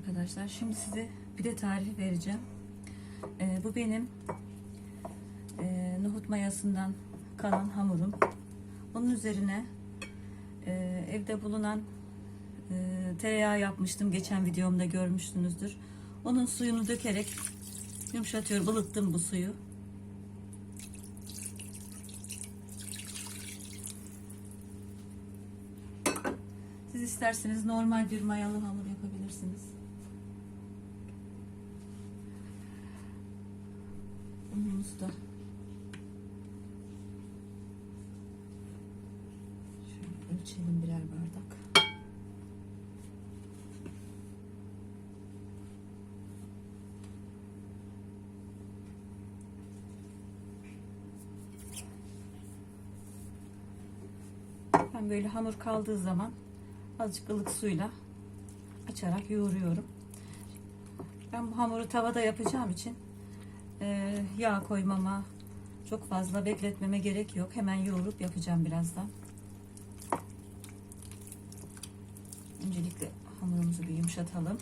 arkadaşlar. Şimdi size pide tarifi vereceğim. Ee, bu benim e, nohut mayasından kalan hamurum. Bunun üzerine e, evde bulunan e, tereyağı yapmıştım. Geçen videomda görmüşsünüzdür. Onun suyunu dökerek yumuşatıyorum. ılıttım bu suyu. Siz isterseniz normal bir mayalı hamur yapabilirsiniz. Da şöyle ölçelim birer bardak. Ben böyle hamur kaldığı zaman azıcık ılık suyla açarak yoğuruyorum. Ben bu hamuru tavada yapacağım için e, yağ koymama, çok fazla bekletmeme gerek yok. Hemen yoğurup yapacağım birazdan. Öncelikle hamurumuzu bir yumuşatalım.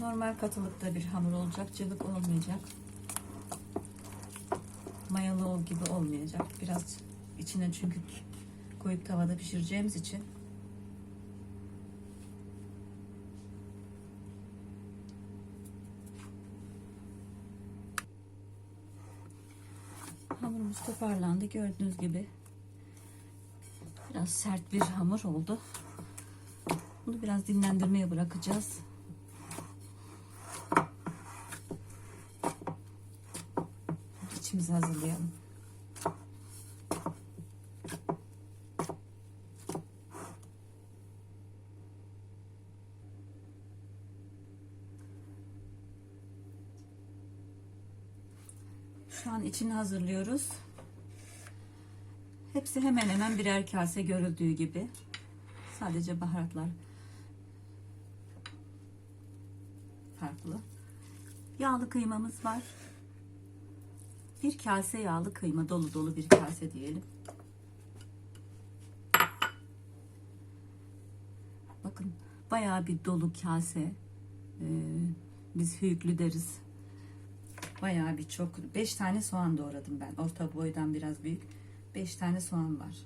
Normal katılıkta bir hamur olacak. Cıvık olmayacak. Mayalı ol gibi olmayacak. Biraz içine çünkü koyup tavada pişireceğimiz için hamurumuz toparlandı. Gördüğünüz gibi biraz sert bir hamur oldu. Bunu biraz dinlendirmeye bırakacağız. İçimizi hazırlayalım. Şu an içini hazırlıyoruz. Hepsi hemen hemen birer kase görüldüğü gibi. Sadece baharatlar farklı. Yağlı kıymamız var. Bir kase yağlı kıyma dolu dolu bir kase diyelim. Bakın bayağı bir dolu kase. Ee, biz hüyüklü deriz. Bayağı bir çok. 5 tane soğan doğradım ben. Orta boydan biraz büyük. 5 tane soğan var.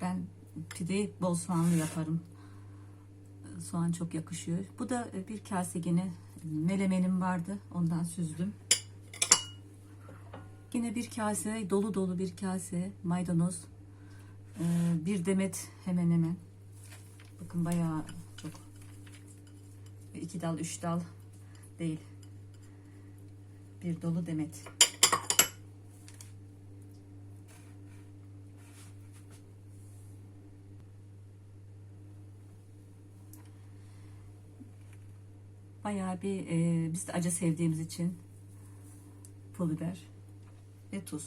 Ben pideyi bol soğanlı yaparım. Soğan çok yakışıyor. Bu da bir kase yine melemenim vardı. Ondan süzdüm. Yine bir kase dolu dolu bir kase maydanoz. Ee, bir demet hemen hemen. Bakın bayağı çok. iki dal, üç dal değil. Bir dolu demet. Bayağı bir e, biz de acı sevdiğimiz için pul biber ve tuz.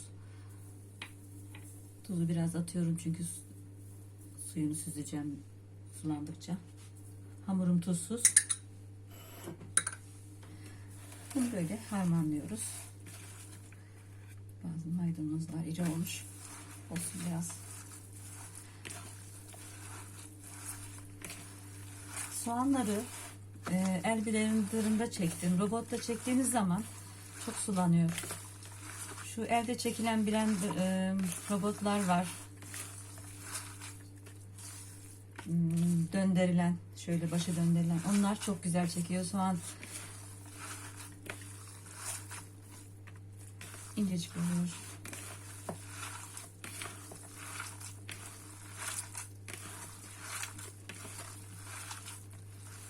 Tuzu biraz atıyorum çünkü su- suyunu süzeceğim sulandıkça. Hamurum tuzsuz. Bunu böyle harmanlıyoruz. Bazı maydanozlar iri olmuş. Olsun biraz. Soğanları e, el blenderında çektim. Robotta çektiğiniz zaman çok sulanıyor. Şu elde çekilen blender, e, robotlar var. Hmm, Döndürülen, şöyle başı döndürülen. Onlar çok güzel çekiyor. Soğan incecik oluyor.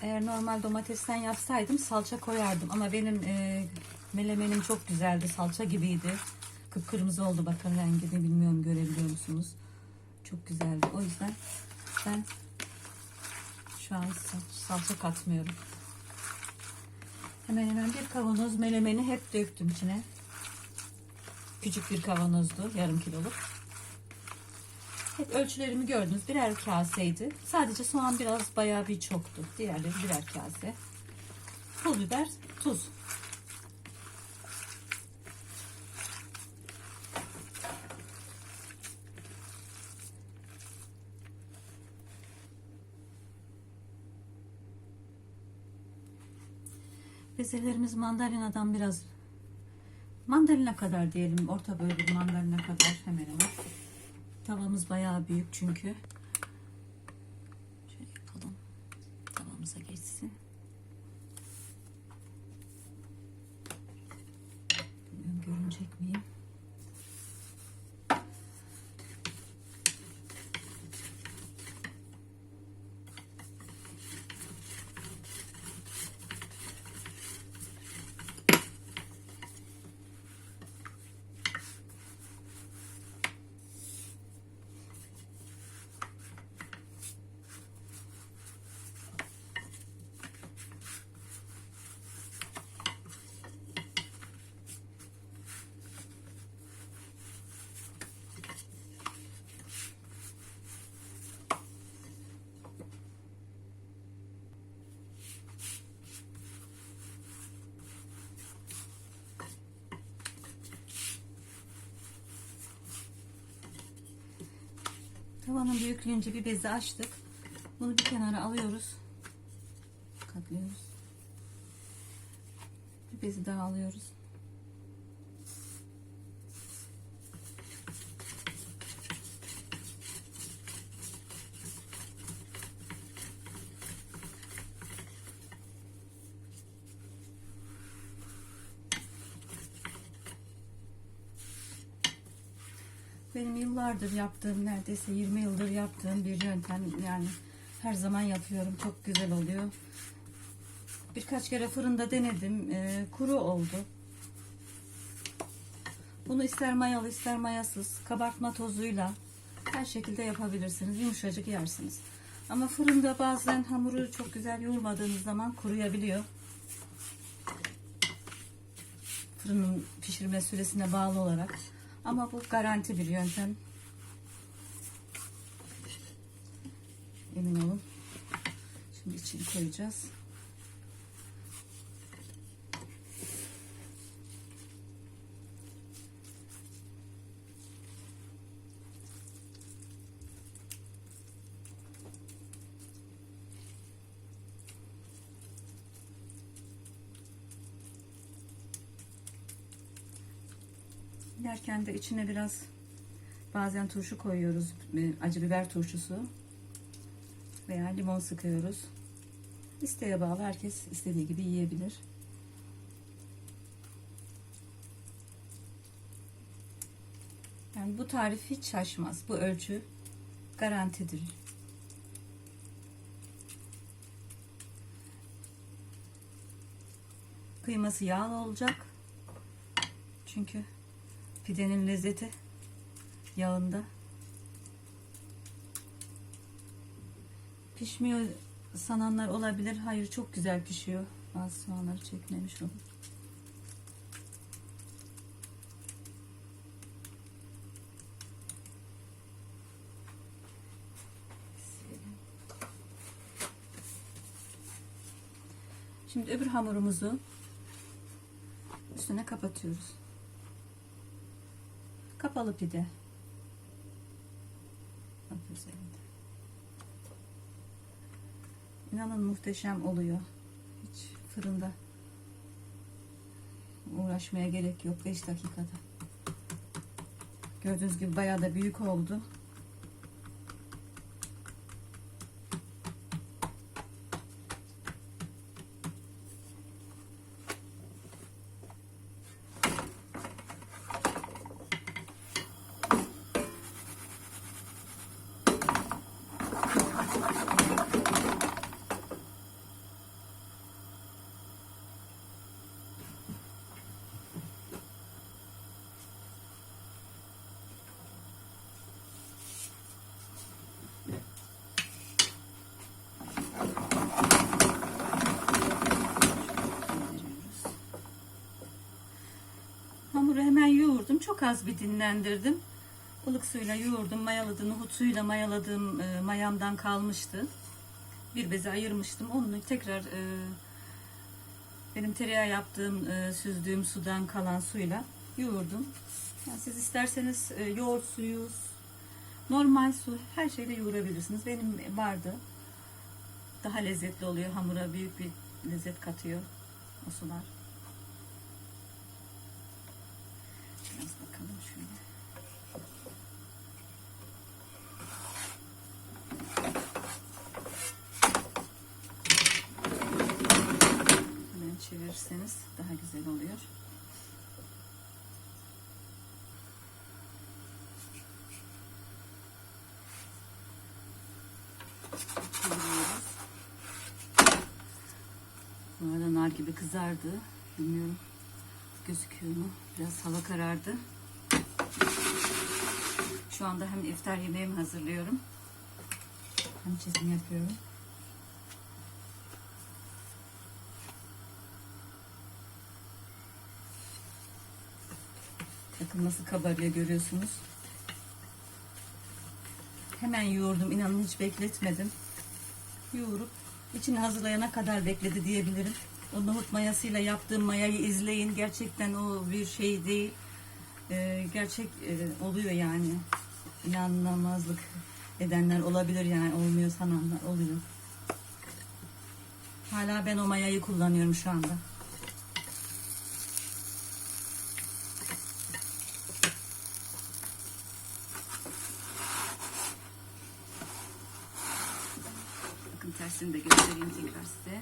Eğer normal domatesten yapsaydım salça koyardım ama benim e, melemenim çok güzeldi salça gibiydi. Kıpkırmızı oldu bakın rengini bilmiyorum görebiliyor musunuz? Çok güzeldi. O yüzden ben şu an sal- salça katmıyorum. Hemen hemen bir kavanoz melemeni hep döktüm içine. Küçük bir kavanozdu yarım kiloluk. Hep ölçülerimi gördünüz. Birer kaseydi. Sadece soğan biraz bayağı bir çoktu. Diğerleri birer kase. Pul biber, tuz. Bezelerimiz mandalinadan biraz mandalina kadar diyelim. Orta boy bir mandalina kadar hemen hemen. Tavamız bayağı büyük çünkü. Tavanın büyüklüğünce bir bezi açtık. Bunu bir kenara alıyoruz. Katlıyoruz. Bir bezi daha alıyoruz. Benim yıllardır yaptığım, neredeyse 20 yıldır yaptığım bir yöntem. Yani her zaman yapıyorum. Çok güzel oluyor. Birkaç kere fırında denedim. Ee, kuru oldu. Bunu ister mayalı ister mayasız kabartma tozuyla her şekilde yapabilirsiniz. Yumuşacık yersiniz. Ama fırında bazen hamuru çok güzel yoğurmadığınız zaman kuruyabiliyor. Fırının pişirme süresine bağlı olarak. Ama bu garanti bir yöntem. Emin olun. Şimdi içini koyacağız. Yerken de içine biraz bazen turşu koyuyoruz. e, Acı biber turşusu. Veya limon sıkıyoruz. İsteğe bağlı herkes istediği gibi yiyebilir. Yani bu tarif hiç şaşmaz. Bu ölçü garantidir. Kıyması yağlı olacak. Çünkü Pidenin lezzeti yağında. Pişmiyor sananlar olabilir. Hayır çok güzel pişiyor. Bazı soğanları çekmemiş olur. Şimdi öbür hamurumuzu üstüne kapatıyoruz. Kapalı pide. Bak üzerinde. İnanın muhteşem oluyor. Hiç fırında uğraşmaya gerek yok 5 dakikada. Gördüğünüz gibi bayağı da büyük oldu. Hamuru hemen yoğurdum. Çok az bir dinlendirdim. ılık suyla yoğurdum, mayaladım. Nohut suyuyla mayaladığım e, mayamdan kalmıştı. Bir beze ayırmıştım. Onu tekrar e, benim tereyağı yaptığım, e, süzdüğüm sudan kalan suyla yoğurdum. Yani siz isterseniz e, yoğurt suyu, normal su her şeyle yoğurabilirsiniz. Benim vardı. Daha lezzetli oluyor. Hamura büyük bir lezzet katıyor o sular. Biraz şöyle. Hemen çevirirseniz daha güzel oluyor. Çeviriyoruz. Bu arada nar gibi kızardı. Bilmiyorum gözüküyor mu? Biraz hava karardı. Şu anda hem iftar yemeğimi hazırlıyorum. Hem çizim yapıyorum. Bakın nasıl kabarıyor görüyorsunuz. Hemen yoğurdum. İnanın hiç bekletmedim. Yoğurup içini hazırlayana kadar bekledi diyebilirim. O nohut mayasıyla yaptığım mayayı izleyin. Gerçekten o bir şey değil. Ee, gerçek e, oluyor yani. İnanılmazlık edenler olabilir yani. Olmuyor sananlar oluyor. Hala ben o mayayı kullanıyorum şu anda. Tersini de göstereyim tekrar size.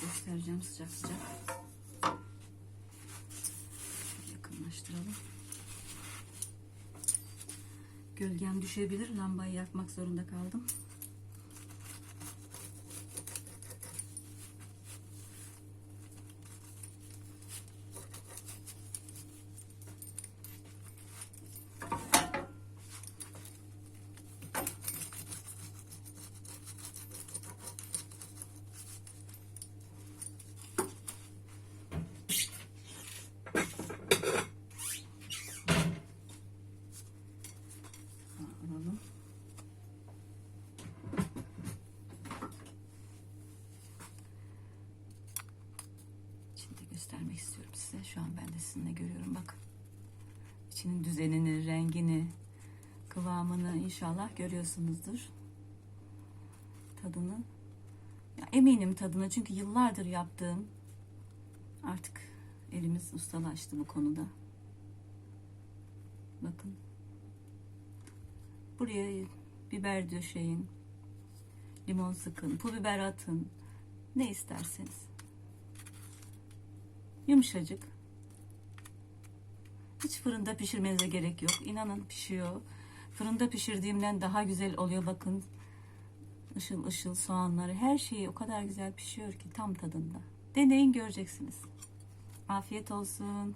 Göstereceğim sıcak sıcak. Yakınlaştıralım. Gölgem düşebilir. Lambayı yakmak zorunda kaldım. alalım. Şimdi göstermek istiyorum size. Şu an ben de sizinle görüyorum. Bakın. İçinin düzenini, rengini, kıvamını inşallah görüyorsunuzdur. Tadını. Ya eminim tadına çünkü yıllardır yaptığım artık elimiz ustalaştı bu konuda. Bakın. Buraya biber döşeyin. Limon sıkın. Pul biber atın. Ne isterseniz. Yumuşacık. Hiç fırında pişirmenize gerek yok. İnanın pişiyor. Fırında pişirdiğimden daha güzel oluyor. Bakın ışıl ışıl soğanları. Her şeyi o kadar güzel pişiyor ki tam tadında. Deneyin göreceksiniz. Afiyet olsun.